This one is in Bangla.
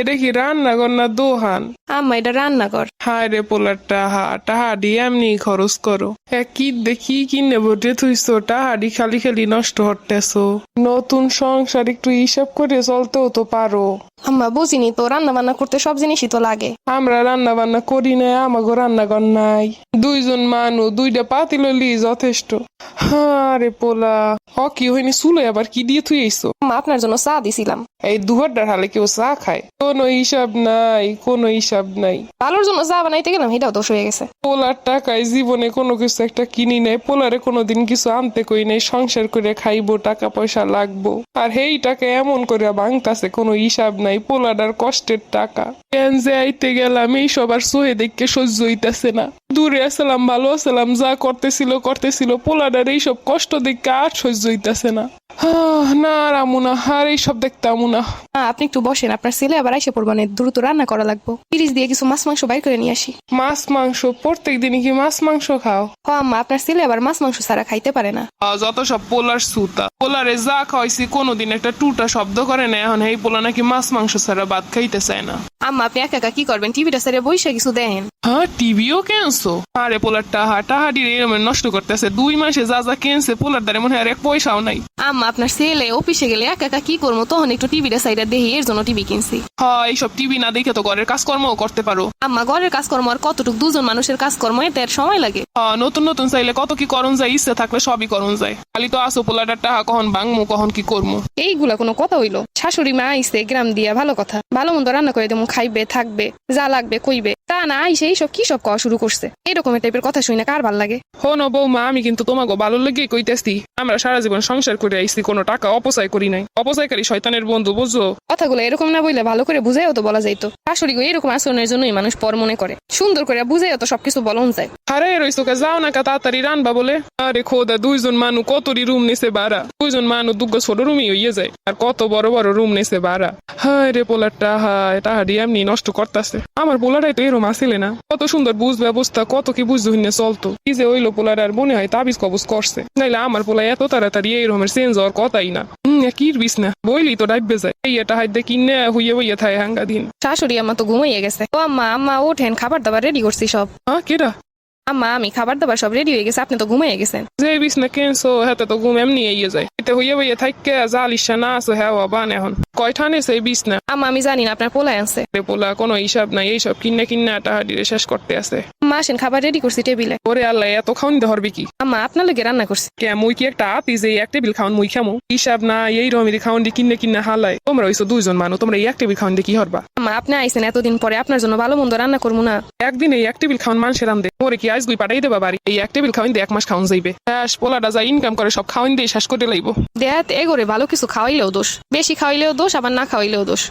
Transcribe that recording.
এটা কি রান্নাঘর না দোহান? আম্মা এটা রান্নাঘর। হায় রে পোলার টাহা দিয়ে এমনি খরচ করো। কি দেখি কিনে বটে থুইছো? টাহাডি খালি খালি নষ্ট হতেছো নতুন সংসার একটু হিসাব করে চলতেও তো পারো। আম্মা বুঝিনি তো রান্না বান্না করতে সব জিনিসই তো লাগে। আমরা রান্না বান্না করি না আমাগো রান্নাঘর নাই। দুইজন মানুষ দুইটা পাতি লইলি যথেষ্ট। হ্যাঁ রে পোলা হ কি হয়নি চুলে আবার কি দিয়ে থুই আম্মা আপনার জন্য চা দিছিলাম। এই দুহারটার হালে কেউ চা খায়? কোনো হিসাব নাই কোনো হিসাব নাই। ভালোর জন্য চা বানাইতে গেলাম এটাও দোষ হয়ে গেছে। পোলার টাকায় জীবনে কোনো কিছু একটা কিনি নাই পোলারে কোনোদিন কিছু আনতে কই নাই সংসার করে খাইবো টাকা পয়সা লাগবো। আর হেই টাকা এমন করে ভাঙতাছে কোনো হিসাব নাই। পোলাডার কষ্টের টাকা। কেন যে আইতে গেলাম, এই সবার সোহে দেখকে সহ্য হইতেছে না। দূরে আসলাম, ভালো আসলাম, যা করতেছিল করতেছিল, পোলাডার এইসব কষ্ট দেখে আর সহ্য হইতেছে না। না রামু না আর এইসব দেখতামু না। মা আপনি একটু বসেন আপনার ছেলে আবার আইসে পড়বানে দ্রুত রান্না করা লাগবো। ফ্রিজ দিয়ে কিছু মাছ মাংস বাইর করে নিয়ে আসি। মাছ মাংস প্রত্যেক দিনই কি মাছ মাংস খাও? ও আম্মা আপনার ছেলে আবার মাছ মাংস ছাড়া খাইতে পারে না। যত সব পোলার সুতা। পোলারে যা খাওয়াইছি কোনোদিন একটা টুটা শব্দ করে না। এখন এই পোলা নাকি মাছ মাংস ছাড়া ভাত খাইতে চায় না। আম্মা আপনি একা একা কি করবেন? টিভিটা সারে বইসে কিছু দেখেন হ্যাঁ টিভিও কেনছো? আরে পোলার টাহা টাহাডি এরম নষ্ট করতেছে। দুই মাসে যা যা কেনছে পোলার দ্বারে মনে হয় আর এক পয়সাও নাই। আম্মা আপনার ছেলে অফিসে গেলে একা একা কি করব? তখন একটু টিভিটা সাইডে দেখি এর জন্য টিভি কিনছি। হয় এইসব টিভি না দেখে তো ঘরের কাজকর্মও করতে পারো। আম্মা ঘরের কাজকর্ম আর কতটুকু? দুজন মানুষের কাজকর্ম এতে সময় লাগে। হ্যাঁ নতুন নতুন চাইলে কত কি করণ যায় ইচ্ছে থাকলে সবই করণ যায়। খালি তো আসো পোলাটার টাহা কখন ভাঙমু কখন কি করমু। এইগুলা কোনো কথা হইল। শাশুড়ি মা আইসে গ্রাম দিয়া ভালো কথা। ভালো মন্দ রান্না করে দেবো খাইবে থাকবে যা লাগবে কইবে। তা না আইসে এইসব কি সব কওয়া শুরু করছে? এরকমের টাইপের কথা শুনে কার ভালো লাগে? হন বৌমা আমি কিন্তু তোমাকে ভালো লেগে কইতেছি। আমরা সারা জীবন সংসার করে আইছি কোনো টাকা অপচয় করি নাই। অপচয়কারী শয়তানের বন্ধু বুঝছ? কথাগুলো এরকম না বললে ভালো করে বুঝাইও তো বলা যাইতো। শাশুড়ি এরকম আচরণের জন্যই মানুষ পর মনে করে। সুন্দর করে বুঝাইও তো সবকিছু বলন যায়। আরে রইছো কে যাও না কা তাড়াতাড়ি রানবা বলে? আরে খোদা দুইজন মানু কতরি রুম নিছে বাড়া। দুইজন মানু দুগ্গ ছোট রুমই হইয়ে যায় আর কত বড় বড় রুম নিছে বাড়া। হায় রে পোলারটা হায় তাহারি এমনি নষ্ট করতাছে। আমার পোলারাই তো এরম আসিলে না। কত সুন্দর বুঝ ব্যবস্থা কত কি বুঝ হইনে চলতো। কি যে ওইলো পোলার আর মনে হয় তাবিজ কবজ করছে। নাইলে আমার পোলা এত তাড়াতাড়ি এই রকমের চেঞ্জ হওয়ার কথাই না। হম কির বিস না বইলি তো ডাইবে যায়। এই এটা হাইতে কিনে হইয়ে হইয়ে থায় হাঙ্গা দিন। শাশুড়ি আমার তো ঘুমাইয়ে গেছে। ও আম্মা আম্মা ওঠেন খাবার দাবার রেডি করছি সব। হ্যাঁ কেডা? আম্মা আমি খাবার দাবার সব রেডি হয়ে গেছে আপনি তো ঘুমাইয়ে গেছেন। যে বিছ না কেনছো হেতে তো ঘুম এমনি ইয়ে যায়। এতে হইয়া হইয়া থাককে জালিশা না আছো হ্যাঁ বান এখন। কয়ঠানে সেই বিছ না আম্মা আমি জানি না আপনার পোলায় আছে। রে পোলা কোনো হিসাব নাই এইসব কিনে কিনে টাহাডিরে শেষ করতে আছে। আম্মা আসেন খাবার রেডি করছি টেবিলে ওরে আল্লাহ এত খাওয়ান ধরবি কি? আম্মা আপনার লোকে রান্না করছি। কে মুই কি একটা আতি যে এক টেবিল খাওয়ান মুই খামো? হিসাব না এই রকমের খাওয়ান দিয়ে কিনে কিনে হালায়। তোমরা হইছো দুইজন মানুষ তোমরা এই এক টেবিল খাওয়ান দিয়ে কি হরবা? আম্মা আপনি আইসেন এতদিন পরে আপনার জন্য ভালো মন্দ রান্না করব না। একদিন এই এক টেবিল খাওয়ান মানুষের আনদে ওরে কি আইস গুই পাঠাই দেবা বাড়ি। এই এক টেবিল খাওয়ান দিয়ে এক মাস খাওয়ান যাইবে। শেষ পোলাটা যা ইনকাম করে সব খাওয়াইন দিয়ে শেষ করে লাইব। দেয়াত এগোরে ভালো কিছু খাওয়াইলেও দোষ। বেশি খাওয়াইলেও দোষ, আবার না খাওয়াইলেও দোষ।